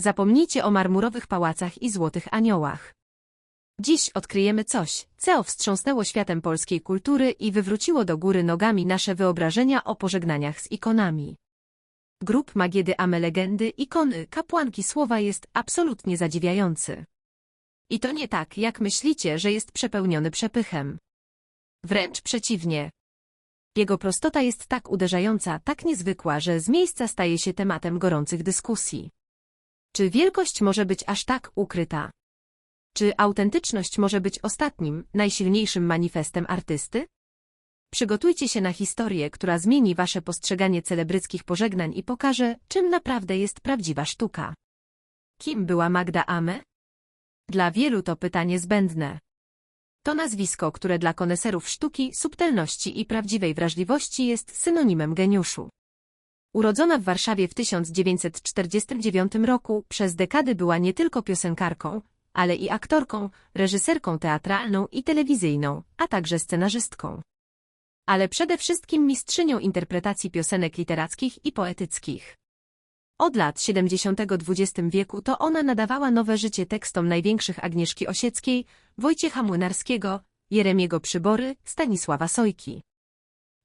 Zapomnijcie o marmurowych pałacach i złotych aniołach. Dziś odkryjemy coś, co wstrząsnęło światem polskiej kultury i wywróciło do góry nogami nasze wyobrażenia o pożegnaniach z ikonami. Grup Magiedy Ame legendy, ikony, kapłanki słowa jest absolutnie zadziwiający. I to nie tak, jak myślicie, że jest przepełniony przepychem. Wręcz przeciwnie. Jego prostota jest tak uderzająca, tak niezwykła, że z miejsca staje się tematem gorących dyskusji. Czy wielkość może być aż tak ukryta? Czy autentyczność może być ostatnim, najsilniejszym manifestem artysty? Przygotujcie się na historię, która zmieni wasze postrzeganie celebryckich pożegnań i pokaże, czym naprawdę jest prawdziwa sztuka. Kim była Magda Ame? Dla wielu to pytanie zbędne. To nazwisko, które dla koneserów sztuki, subtelności i prawdziwej wrażliwości jest synonimem geniuszu. Urodzona w Warszawie w 1949 roku, przez dekady była nie tylko piosenkarką, ale i aktorką, reżyserką teatralną i telewizyjną, a także scenarzystką. Ale przede wszystkim mistrzynią interpretacji piosenek literackich i poetyckich. Od lat 70. XX wieku to ona nadawała nowe życie tekstom największych Agnieszki Osieckiej, Wojciecha Młynarskiego, Jeremiego Przybory, Stanisława Sojki.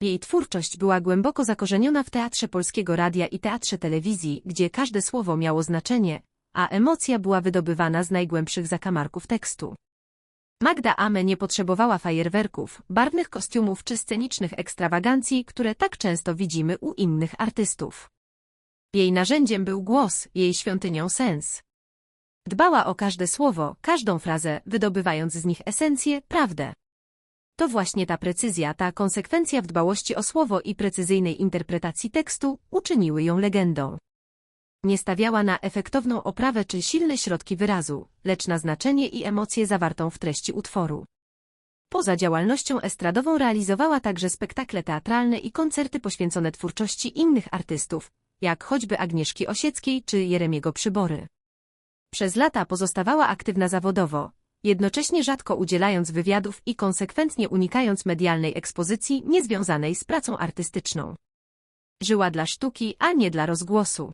Jej twórczość była głęboko zakorzeniona w teatrze polskiego radia i teatrze telewizji, gdzie każde słowo miało znaczenie, a emocja była wydobywana z najgłębszych zakamarków tekstu. Magda Ame nie potrzebowała fajerwerków, barwnych kostiumów czy scenicznych ekstrawagancji, które tak często widzimy u innych artystów. Jej narzędziem był głos, jej świątynią sens. Dbała o każde słowo, każdą frazę, wydobywając z nich esencję, prawdę. To właśnie ta precyzja, ta konsekwencja w dbałości o słowo i precyzyjnej interpretacji tekstu uczyniły ją legendą. Nie stawiała na efektowną oprawę czy silne środki wyrazu, lecz na znaczenie i emocje zawartą w treści utworu. Poza działalnością estradową realizowała także spektakle teatralne i koncerty poświęcone twórczości innych artystów, jak choćby Agnieszki Osieckiej czy Jeremiego Przybory. Przez lata pozostawała aktywna zawodowo, jednocześnie rzadko udzielając wywiadów i konsekwentnie unikając medialnej ekspozycji niezwiązanej z pracą artystyczną. Żyła dla sztuki, a nie dla rozgłosu.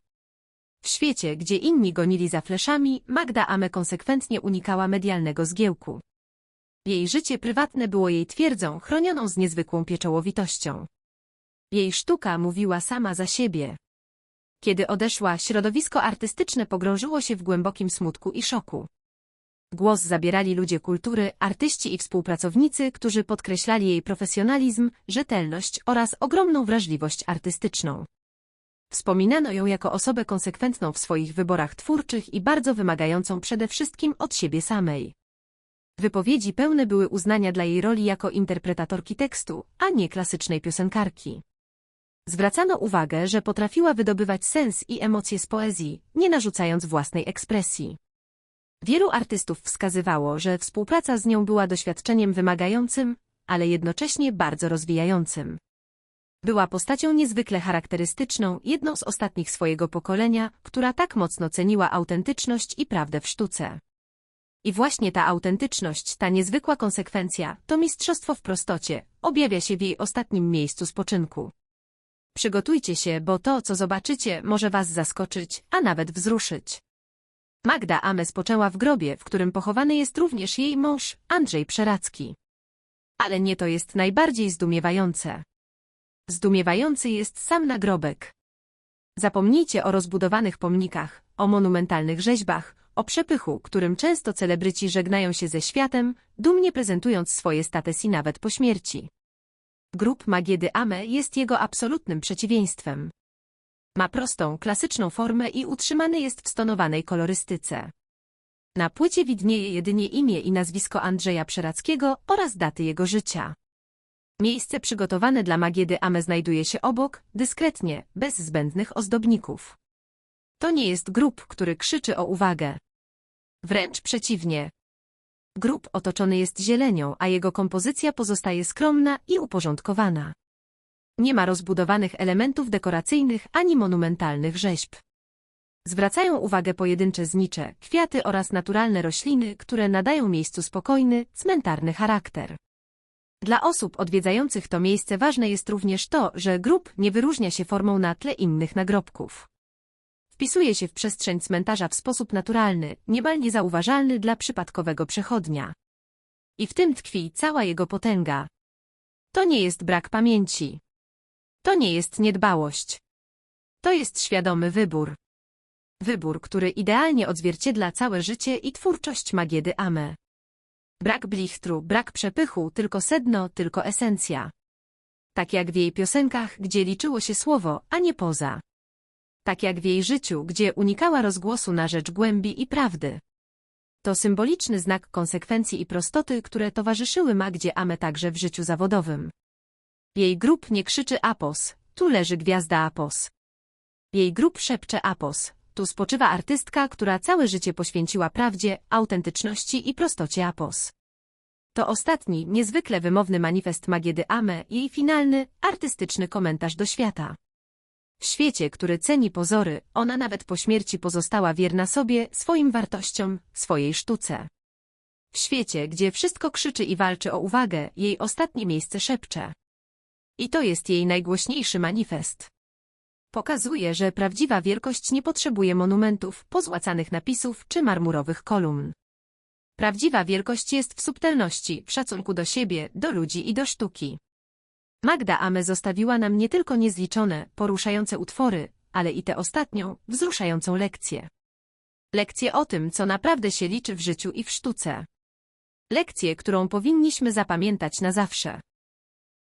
W świecie, gdzie inni gonili za fleszami, Magda Ame konsekwentnie unikała medialnego zgiełku. Jej życie prywatne było jej twierdzą chronioną z niezwykłą pieczołowitością. Jej sztuka mówiła sama za siebie. Kiedy odeszła, środowisko artystyczne pogrążyło się w głębokim smutku i szoku. Głos zabierali ludzie kultury, artyści i współpracownicy, którzy podkreślali jej profesjonalizm, rzetelność oraz ogromną wrażliwość artystyczną. Wspominano ją jako osobę konsekwentną w swoich wyborach twórczych i bardzo wymagającą przede wszystkim od siebie samej. Wypowiedzi pełne były uznania dla jej roli jako interpretatorki tekstu, a nie klasycznej piosenkarki. Zwracano uwagę, że potrafiła wydobywać sens i emocje z poezji, nie narzucając własnej ekspresji. Wielu artystów wskazywało, że współpraca z nią była doświadczeniem wymagającym, ale jednocześnie bardzo rozwijającym. Była postacią niezwykle charakterystyczną, jedną z ostatnich swojego pokolenia, która tak mocno ceniła autentyczność i prawdę w sztuce. I właśnie ta autentyczność, ta niezwykła konsekwencja, to mistrzostwo w prostocie, objawia się w jej ostatnim miejscu spoczynku. Przygotujcie się, bo to, co zobaczycie, może was zaskoczyć, a nawet wzruszyć. Magda Ame spoczęła w grobie, w którym pochowany jest również jej mąż, Andrzej Przeracki. Ale nie to jest najbardziej zdumiewające. Zdumiewający jest sam nagrobek. Zapomnijcie o rozbudowanych pomnikach, o monumentalnych rzeźbach, o przepychu, którym często celebryci żegnają się ze światem, dumnie prezentując swoje statesy nawet po śmierci. Grup Magiedy Ame jest jego absolutnym przeciwieństwem. Ma prostą, klasyczną formę i utrzymany jest w stonowanej kolorystyce. Na płycie widnieje jedynie imię i nazwisko Andrzeja Przerackiego oraz daty jego życia. Miejsce przygotowane dla Magiedy Ame znajduje się obok, dyskretnie, bez zbędnych ozdobników. To nie jest grób, który krzyczy o uwagę. Wręcz przeciwnie. Grób otoczony jest zielenią, a jego kompozycja pozostaje skromna i uporządkowana. Nie ma rozbudowanych elementów dekoracyjnych ani monumentalnych rzeźb. Zwracają uwagę pojedyncze znicze, kwiaty oraz naturalne rośliny, które nadają miejscu spokojny, cmentarny charakter. Dla osób odwiedzających to miejsce ważne jest również to, że grób nie wyróżnia się formą na tle innych nagrobków. Wpisuje się w przestrzeń cmentarza w sposób naturalny, niemal niezauważalny dla przypadkowego przechodnia. I w tym tkwi cała jego potęga. To nie jest brak pamięci. To nie jest niedbałość. To jest świadomy wybór. Wybór, który idealnie odzwierciedla całe życie i twórczość Magiedy Ame. Brak blichtru, brak przepychu, tylko sedno, tylko esencja. Tak jak w jej piosenkach, gdzie liczyło się słowo, a nie poza. Tak jak w jej życiu, gdzie unikała rozgłosu na rzecz głębi i prawdy. To symboliczny znak konsekwencji i prostoty, które towarzyszyły Magdzie Ame także w życiu zawodowym. Jej grób nie krzyczy Apos, tu leży gwiazda Apos. Jej grób szepcze Apos, tu spoczywa artystka, która całe życie poświęciła prawdzie, autentyczności i prostocie Apos. To ostatni, niezwykle wymowny manifest Magiedy Ame i jej finalny, artystyczny komentarz do świata. W świecie, który ceni pozory, ona nawet po śmierci pozostała wierna sobie, swoim wartościom, swojej sztuce. W świecie, gdzie wszystko krzyczy i walczy o uwagę, jej ostatnie miejsce szepcze. I to jest jej najgłośniejszy manifest. Pokazuje, że prawdziwa wielkość nie potrzebuje monumentów, pozłacanych napisów czy marmurowych kolumn. Prawdziwa wielkość jest w subtelności, w szacunku do siebie, do ludzi i do sztuki. Magda Ame zostawiła nam nie tylko niezliczone, poruszające utwory, ale i tę ostatnią, wzruszającą lekcję. Lekcję o tym, co naprawdę się liczy w życiu i w sztuce. Lekcję, którą powinniśmy zapamiętać na zawsze.